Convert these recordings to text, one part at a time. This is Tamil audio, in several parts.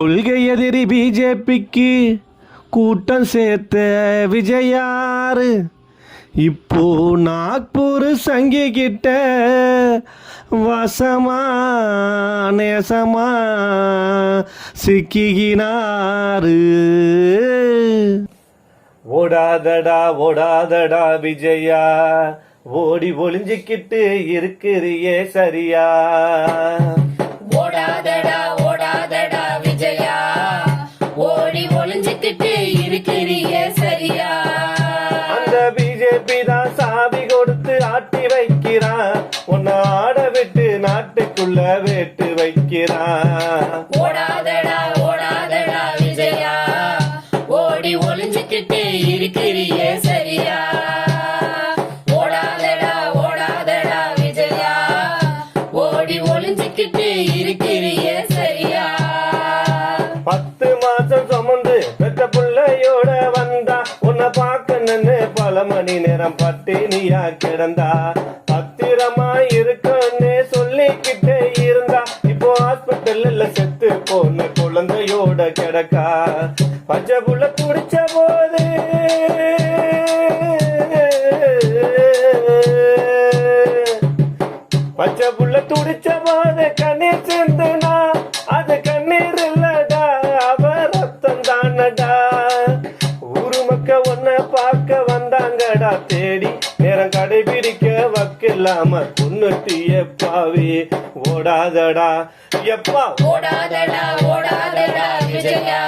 கொள்கை எதிரி பிஜேபிக்கு கூட்டம் சேர்த்த விஜயாரு இப்போ நாக்பூர் சங்கி கிட்ட வசமா நேசமா சிக்கினாரு ஓடாதடா ஓடாதடா விஜயா ஓடி ஒளிஞ்சிக்கிட்டு இருக்கிறியே சரியா. நாட்டுக்குள்ள வேட்டு வைக்கிறான். ஓடாதடா ஓடாதடா விஜயா. ஓடி ஒளிஞ்சுக்கிட்டு இருக்கிறிய சரியா. ஓடாதடா ஓடாதடா விஜயா. ஓடி ஒளிஞ்சுக்கிட்டு இருக்கிறிய சரியா. பத்து மாசம் சுமந்து பெற்ற பிள்ளையோட வந்தா உன்னை பார்க்க நின்னு பல மணி நேரம் பட்டினியா கிடந்தா. பத்திரமா இருக்குன்னு சொல்லிக்கிட்டே இருந்தா இப்போ ஹாஸ்பிட்டல்ல செத்து போன குழந்தையோட கிடக்கா. பச்சை குடிச்ச போது பச்சை புள்ள துடிச்ச போது கண்ணீர் சிந்துனா அது கண்ணீர் இல்லடா அவ ரத்தம் தானடா. ஊரு மக்க ஒன்ன பார்க்க வந்தாங்கடா தேடி? நேரம் கடைபிடிக்க வக்கில்லாம குன்னுட்டிய பாவி. ஓடாதடா எப்பா? ஓடாதடா ஓடாதடா விஜயா.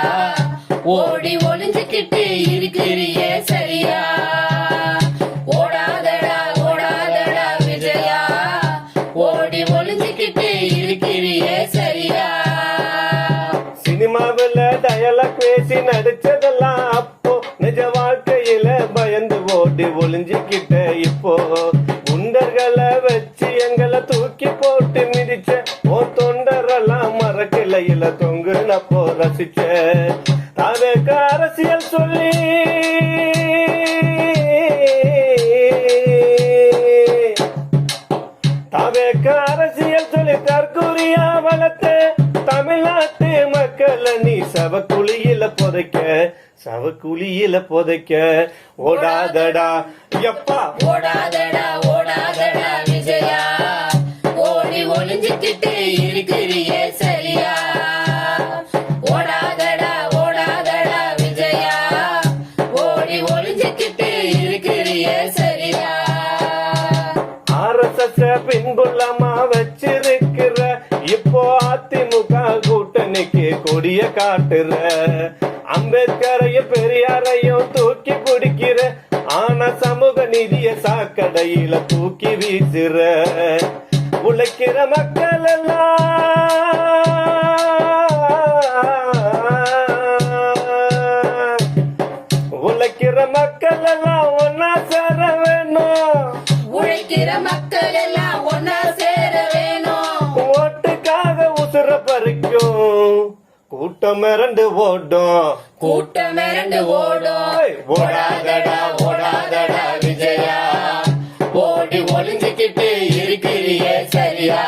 ஓடி ஒளிஞ்சுக்கிட்டு இருக்கிறிய சரியா? ஓடாதடா ஓடாதடா விஜயா. ஓடி ஒளிஞ்சுக்கிட்டு இருக்கிறிய சரியா? சினிமாவில் டயலாக் பேசி நடிச்சதெல்லாம் போட்டு மிதிச்ச ஓ தொண்டரெல்லாம் மரக்கிளையில தொங்குனப்போ ரசிச்ச அதுக்கு அரசியல் சொல்லி. தவேக்க அரசியல் சொல்லி தற்கூரியா வளர்த்த. தமிழ்நாட்டு மக்களை நீ சவக்குழியில புதைக்க சவக்குழியில புதைக்க. ஓடாதடா எப்பா. ஓடாதடா ஓடாதடா விஜயா. பின்புள்ளமா வச்சிருக்கிற இப்போ அதிமுக கூட்டணிக்கு கொடிய காட்டுற. அம்பேத்கரையும் பெரியாரையும் தூக்கி பிடிக்கிற ஆனா சமூக நிதிய சாக்கடையில தூக்கி வீசுற. உழைக்கிற மக்கள் எல்லாம் உழைக்கிற மக்கள் எல்லாம் கூட்டம் மிரண்டு ஓடும் கூட்டம் மிரண்டு ஓடும் ஓடாதடா ஓடாதடா விஜயா. ஓடி ஒளிஞ்சுக்கிட்டு இருக்கிறிய சரியா.